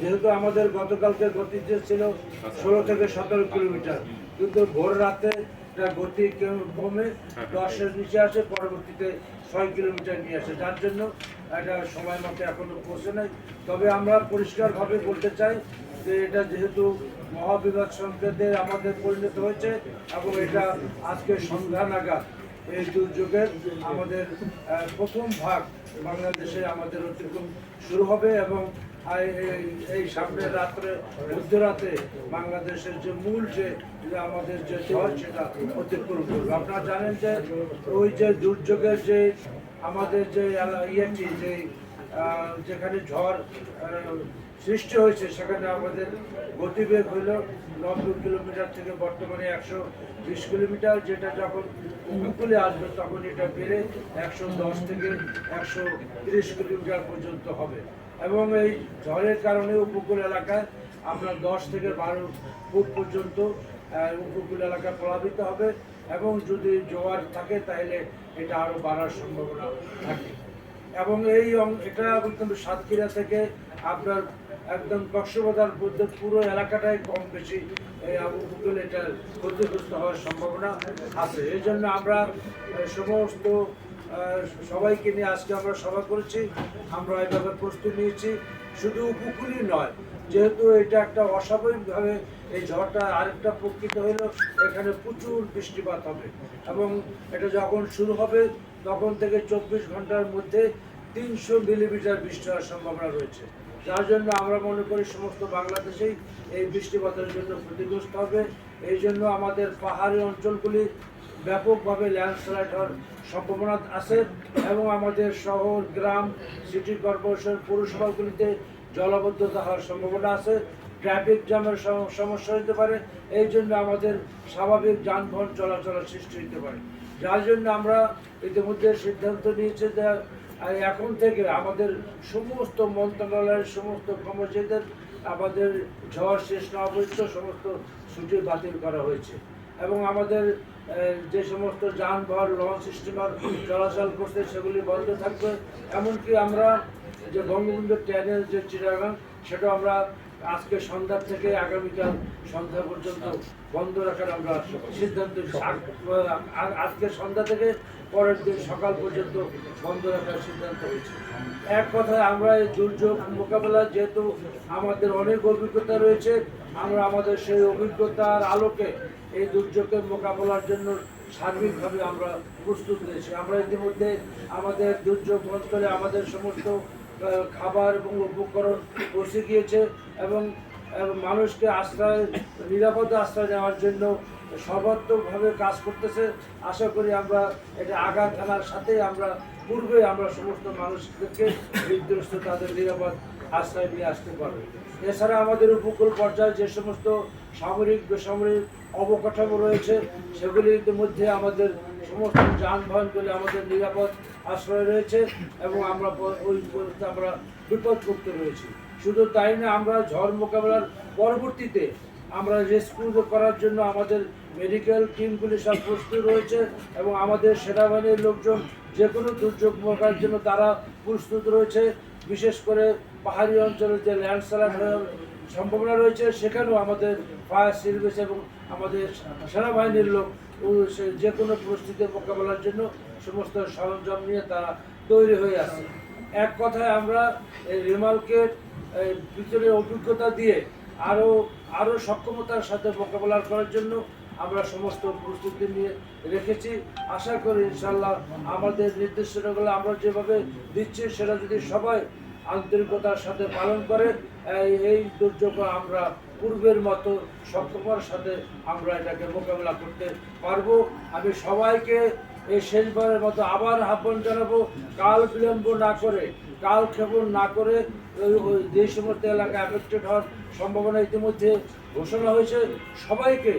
যেহেতু আমাদের গতকালকে গতি যে ছিল ষোলো থেকে সতেরো কিলোমিটার, কিন্তু ভোর রাতে গতি কেম- দশের নিচে আসে, পরবর্তীতে ছয় কিলোমিটার নিয়ে আসে। যার জন্য এটা সময় মতো এখনও পৌঁছে নাই। তবে আমরা পরিষ্কারভাবে বলতে চাই যে এটা যেহেতু মহাবিভাগ সংকেতে আমাদের পরিণত হয়েছে এবং এটা আজকে সন্ধ্যা নাগাদ এই দুর্যোগের আমাদের প্রথম ভাগ বাংলাদেশে আমাদের অতিক্রম শুরু হবে এবং এই- সামনের রাত্রে, মধ্যরাতে বাংলাদেশের যে মূল যে যে আমাদের যে ঝড় সেটা অতিক্রম করবে। আপনারা জানেন যে ওই যে দুর্যোগের যে আমাদের যে ইয়েটি যে যেখানে ঝড় সৃষ্টি হয়েছে, সেখানে আমাদের গতিবেগ হলো নব্বই কিলোমিটার থেকে বর্তমানে একশো বিশ কিলোমিটার, যেটা যখন উপকূলে আসবে তখন এটা বেড়ে একশো দশ থেকে একশো তিরিশ কিলোমিটার পর্যন্ত হবে। এবং এই ঝড়ের কারণে উপকূল এলাকায় আপনার দশ থেকে বারো ফুট পর্যন্ত উপকূল এলাকা প্লাবিত হবে এবং যদি জোয়ার থাকে তাহলে এটা আরও বাড়ার সম্ভাবনা থাকে। এবং এই এটা একদম সাতক্ষীরা থেকে আপনার একদম কক্সবাজার মধ্যে পুরো এলাকাটাই কম বেশি উপকূল এটা ক্ষতিগ্রস্ত হওয়ার সম্ভাবনা আছে। এই জন্য আমরা সমস্ত সবাইকে নিয়ে আজকে আমরা সভা করেছি। আমরা এভাবে প্রস্তুতি নিয়েছি। শুধু উপকূলই নয়, যেহেতু এটা একটা অস্বাভাবিকভাবে এই ঝড়টা আরেকটা প্রকৃত হলো, এখানে প্রচুর বৃষ্টিপাত হবে। এবং এটা যখন শুরু হবে, তখন থেকে চব্বিশ ঘণ্টার মধ্যে তিনশো মিলিমিটার বৃষ্টি হওয়ার সম্ভাবনা রয়েছে। যার জন্য আমরা মনে করি সমস্ত বাংলাদেশেই এই বৃষ্টিপাতের জন্য ক্ষতিগ্রস্ত হবে। এই জন্য আমাদের পাহাড়ি অঞ্চলগুলি ব্যাপকভাবে ল্যান্ডস্লাইড হওয়ার সম্ভাবনা আছে এবং আমাদের শহর, গ্রাম সিটি কর্পোরেশন পৌরসভাগুলিতে জলাবদ্ধতা হওয়ার সম্ভাবনা আছে। ট্রাফিক জ্যামের সমস্যা হতে পারে, এই জন্য আমাদের স্বাভাবিক যানবাহন চলাচলের সৃষ্টি হতে পারে। যার জন্য আমরা ইতিমধ্যে সিদ্ধান্ত নিয়েছি যে এখন থেকে আমাদের সমস্ত মন্ত্রণালয়ের সমস্ত কর্মচারীদের আমাদের ঝড় শেষ না সমস্ত ছুটি বাতিল করা হয়েছে। এবং আমাদের যে সমস্ত যানবাহন লঞ্চ স্টিমার চলাচল করছে, সেগুলি বন্ধ থাকবে। এমনকি আমরা যে বঙ্গবন্ধু ট্যানেল, যে চিটাগাং সেটা আমরা আজকে সন্ধ্যা থেকে আগামীকাল সন্ধ্যা পর্যন্ত বন্ধ রাখার আমরা সিদ্ধান্ত আজকে সন্ধ্যা থেকে পরের দিন সকাল পর্যন্ত বন্ধ রাখার সিদ্ধান্ত হয়েছে। এক কথায় আমরা এই দুর্যোগ মোকাবেলা যেহেতু আমাদের অনেক অভিজ্ঞতা রয়েছে, আমরা আমাদের সেই অভিজ্ঞতার আলোকে এই দুর্যোগের মোকাবেলার জন্য সার্বিকভাবে আমরা প্রস্তুত রয়েছি। আমরা ইতিমধ্যে আমাদের দুর্যোগ অঞ্চলে আমাদের সমস্ত খাবার এবং উপকরণ পৌঁছে গিয়েছে এবং মানুষকে আশ্রয়, নিরাপদে আশ্রয় নেওয়ার জন্য সর্বাত্মকভাবে কাজ করতেছে। আশা করি আমরা এটা আগা থানার সাথে আমরা, পূর্বে আমরা সমস্ত মানুষদেরকে বিধ্বস্ত, তাদের নিরাপদ আশ্রয় নিয়ে আসতে পারব। এছাড়া আমাদের উপকূল পর্যায়ে যে সমস্ত সামরিক, বেসামরিক অবকাঠামো রয়েছে, সেগুলির মধ্যে আমাদের সমস্ত যানবাহনগুলি আমাদের নিরাপদ আশ্রয় রয়েছে এবং আমরা ওই আমরা করতে রয়েছি। শুধু তাই না, আমরা ঝড় মোকাবেলার পরবর্তীতে আমরা রেস্কিউ করার জন্য আমাদের মেডিকেল টিমগুলি সব প্রস্তুত রয়েছে এবং আমাদের সেনাবাহিনীর লোকজন যে কোনো দুর্যোগ মোকাবেলার জন্য তারা প্রস্তুত রয়েছে। বিশেষ করে পাহাড়ি অঞ্চলে যে ল্যান্ডস্লাইড সম্ভাবনা রয়েছে, সেখানেও আমাদের ফায়ার সার্ভিস এবং আমাদের সেনাবাহিনীর লোক যে কোনো পরিস্থিতি মোকাবেলার জন্য সমস্ত সরঞ্জাম নিয়ে তারা তৈরি হয়ে আছে। এক কথায় আমরা রিমালকে ভিতরে অভিজ্ঞতা দিয়ে আরও আরও সক্ষমতার সাথে মোকাবেলা করার জন্য আমরা সমস্ত প্রস্তুতি নিয়ে রেখেছি। আশা করি ইনশাল্লাহ আমাদের নির্দেশনাগুলো আমরা যেভাবে দিচ্ছি, সেটা যদি সবাই আন্তরিকতার সাথে পালন করে, এই দুর্যোগ আমরা পূর্বের মতো সক্ষমার সাথে আমরা এটাকে মোকাবেলা করতে পারব। আমি সবাইকে এই শেষবারের মতো আবার আহ্বান জানাব, কাল বিলম্ব না করে, কাল ক্ষেপণ না করে ওই যে সমস্ত এলাকা অ্যাফেক্টেড হওয়ার সম্ভাবনা ইতিমধ্যে ঘোষণা হয়েছে। সবাইকে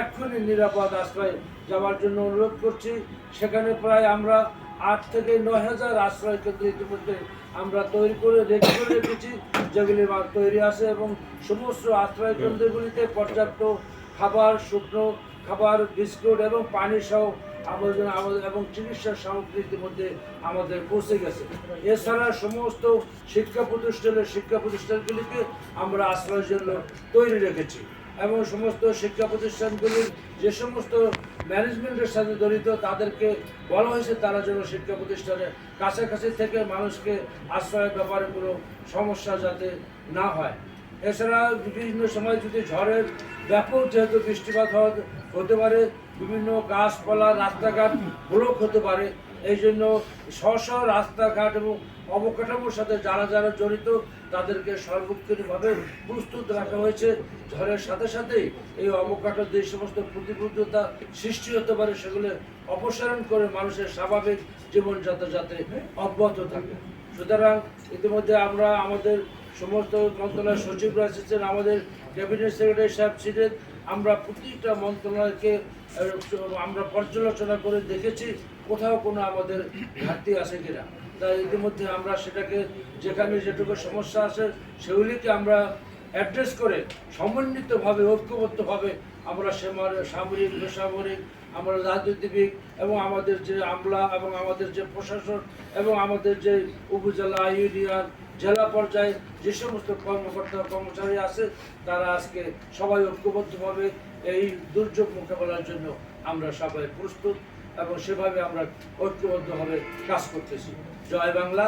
এক্ষুনি নিরাপদ আশ্রয় যাওয়ার জন্য অনুরোধ করছি। সেখানে প্রায় আমরা আট থেকে নয় হাজার আশ্রয় কেন্দ্র ইতিমধ্যে আমরা তৈরি করে রেডি করে রেখেছি যেগুলি তৈরি আছে এবং সমস্ত আশ্রয় কেন্দ্রগুলিতে পর্যাপ্ত খাবার, শুকনো খাবার, বিস্কুট এবং পানি সহ আমাদের আমাদের এবং চিকিৎসার সামগ্রী ইতিমধ্যে আমাদের পৌঁছে গেছে। এছাড়া সমস্ত শিক্ষা প্রতিষ্ঠানের শিক্ষা প্রতিষ্ঠানগুলিকে আমরা আশ্রয়ের জন্য তৈরি রেখেছি। এবং সমস্ত শিক্ষা প্রতিষ্ঠানগুলির যে সমস্ত ম্যানেজমেন্টের সাথে জড়িত, তাদেরকে বলা হয়েছে তারা যেন শিক্ষা প্রতিষ্ঠানের কাছাকাছি থেকে মানুষকে আশ্রয়ের ব্যাপারে কোনো সমস্যা যাতে না হয়। এছাড়া বিভিন্ন সময় যদি ঝড়ের ব্যাপক যেহেতু বৃষ্টিপাত হতে পারে, বিভিন্ন গাছপালা, রাস্তাঘাট ব্লক হতে পারে এই জন্য স্ব রাস্তাঘাট এবং অবকাঠামোর সাথে যারা যারা জড়িত, তাদেরকে সর্বক্ষণিকভাবে প্রস্তুত রাখা হয়েছে। ঝড়ের সাথে সাথে এই অবকাঠামো যে সমস্ত প্রতিবদ্ধতা সৃষ্টি হতে পারে, সেগুলো অপসারণ করে মানুষের স্বাভাবিক জীবনযাত্রা যাতে অব্যাহত থাকে। সুতরাং ইতিমধ্যে আমরা আমাদের সমস্ত মন্ত্রণালয়ের সচিবরা এসেছেন আমাদের ক্যাবিনেট সেক্রেটারি সাহেব ছিলেন। আমরা প্রতিটা মন্ত্রণালয়কে আমরা পর্যালোচনা করে দেখেছি কোথাও কোনো আমাদের ঘাটতি আছে কিনা। তাই ইতিমধ্যে আমরা সেটাকে যেখানে যেটুকু সমস্যা আছে, সেগুলিকে আমরা অ্যাড্রেস করে সমন্বিতভাবে, ঐক্যবদ্ধভাবে আমরা সেমার- সামরিক, বেসামরিক, আমরা রাজনীতিবিদ এবং আমাদের যে আমলা এবং আমাদের যে প্রশাসন এবং আমাদের যে উপজেলা, ইউনিয়ন, জেলা পর্যায়ে যে সমস্ত কর্মকর্তা, কর্মচারী আছে, তারা আজকে সবাই ঐক্যবদ্ধভাবে এই দুর্যোগ মোকাবেলার জন্য আমরা সবাই প্রস্তুত এবং সেভাবে আমরা ঐক্যবদ্ধভাবে কাজ করতেছি। জয় বাংলা।